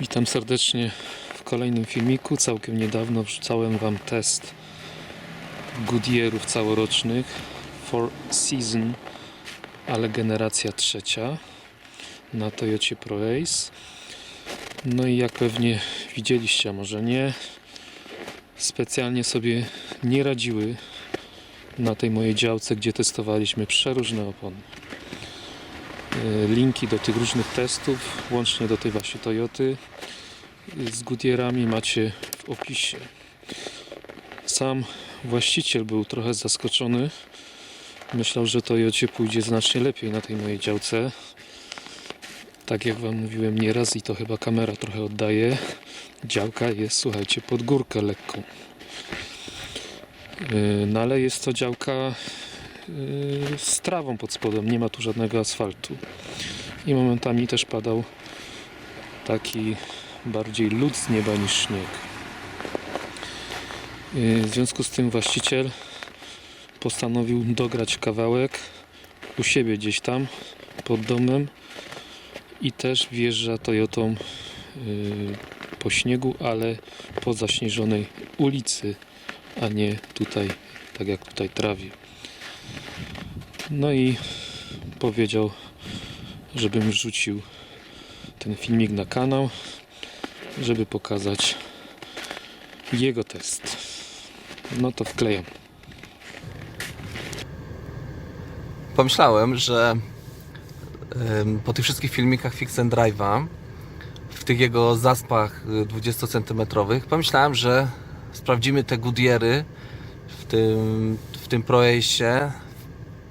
Witam serdecznie w kolejnym filmiku. Całkiem niedawno wrzucałem Wam test Goodyearów całorocznych Four Season, ale generacja trzecia na Toyocie Pro Ace. No i jak pewnie widzieliście, a może nie, specjalnie sobie nie radziły na tej mojej działce, gdzie testowaliśmy przeróżne opony. E, Linki do tych różnych testów, łącznie do tej właśnie Toyoty z Goodyearami macie w opisie. Sam właściciel był trochę zaskoczony. Myślał, że Toyocie pójdzie znacznie lepiej na tej mojej działce. Tak jak Wam mówiłem nieraz i to chyba kamera trochę oddaje. Działka jest, słuchajcie, pod górkę lekką. Yy, No ale jest to działka z trawą pod spodem, nie ma tu żadnego asfaltu. I momentami też padał taki bardziej lód z nieba niż śnieg. Yy, W związku z tym właściciel postanowił dograć kawałek u siebie gdzieś tam pod domem i też wjeżdża Toyotą yy, po śniegu, ale po zaśnieżonej ulicy, a nie tutaj, tak jak tutaj trawie. No i powiedział, żebym wrzucił ten filmik na kanał, żeby pokazać jego test. No to wklejam. pomyślałem, że po tych wszystkich filmikach Fix and Drive'a, w tych jego zaspach y, 20 cm, pomyślałem, że sprawdzimy te Goodyeary w tym, w tym w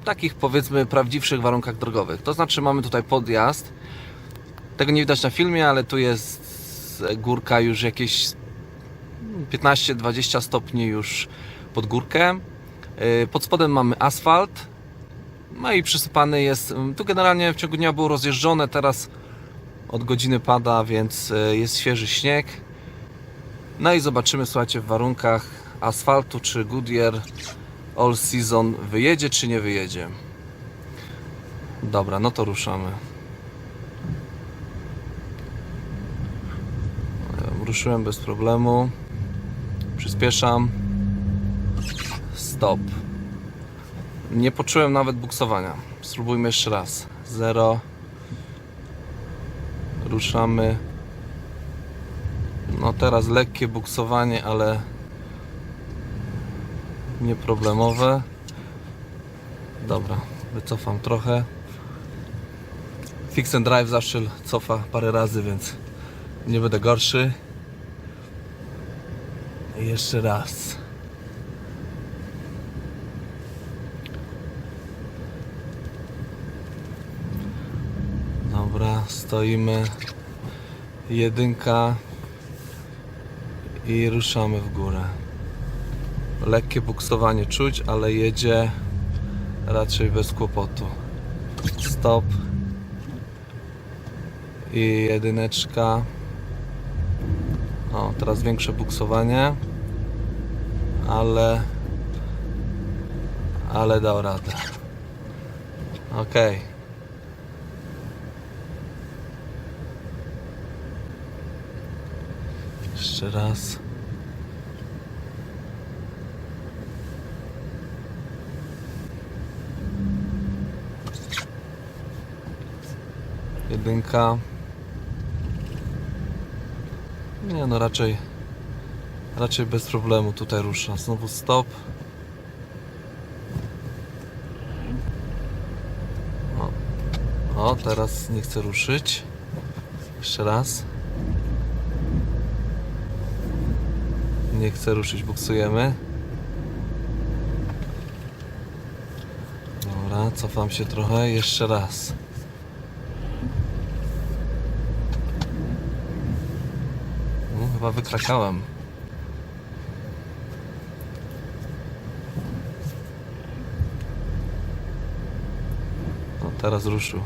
takich powiedzmy prawdziwszych warunkach drogowych. To znaczy mamy tutaj podjazd. Tego nie widać na filmie, ale tu jest górka już jakieś 15-20 stopni już pod górkę. Y, Pod spodem mamy asfalt, no i przysypany jest. Tu generalnie w ciągu dnia było rozjeżdżone, teraz od godziny pada, więc e, jest świeży śnieg. No i zobaczymy, słuchajcie, w warunkach asfaltu, czy Goodyear All Season wyjedzie, czy nie wyjedzie. Dobra, no to ruszamy. Ruszyłem bez problemu. Przyspieszam. Stop. Nie poczułem nawet buksowania. Spróbujmy jeszcze raz. Zero. Ruszamy. No teraz lekkie buksowanie, ale nieproblemowe. Dobra, wycofam trochę. Fix and drive zawsze cofa parę razy, więc nie będę gorszy. I jeszcze raz. Dobra, stoimy. Jedynka. I ruszamy w górę. Lekkie buksowanie czuć, ale jedzie raczej bez kłopotu. Stop. I jedyneczka. O, teraz większe buksowanie. Ale ale dał radę. Okej. Jeszcze raz. Jedynka. Nie no, raczej raczej bez problemu tutaj rusza. Znowu stop. O, o teraz nie chcę ruszyć. Jeszcze raz. Nie chcę ruszyć, buksujemy. Dobra, cofam się trochę, jeszcze raz. No, chyba wykrakałem. No, teraz ruszył.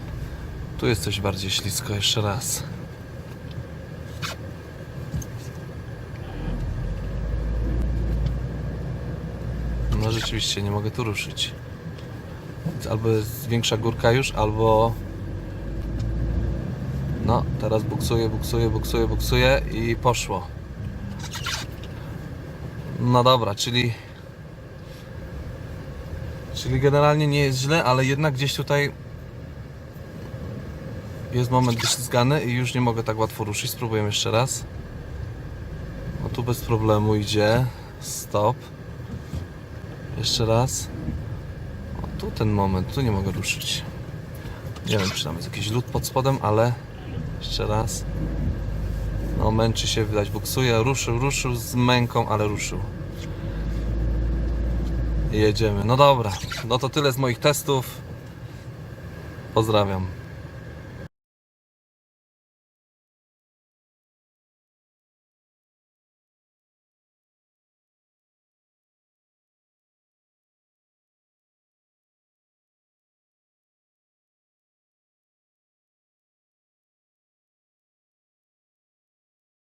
Tu jest coś bardziej ślisko, jeszcze raz. No rzeczywiście, nie mogę tu ruszyć. Albo jest większa górka już, albo No, teraz buksuje, buksuje, buksuje, buksuje i poszło. No dobra, czyli Czyli generalnie nie jest źle, ale jednak gdzieś tutaj jest moment wyślizgany i już nie mogę tak łatwo ruszyć. Spróbujemy jeszcze raz. No tu bez problemu idzie. Stop. Jeszcze raz. O, tu ten moment, tu nie mogę ruszyć. Nie wiem, czy tam jest jakiś lód pod spodem, ale jeszcze raz. No, męczy się, widać, buksuje. Ruszył, ruszył z męką, ale ruszył. I jedziemy. No dobra, no to tyle z moich testów. Pozdrawiam.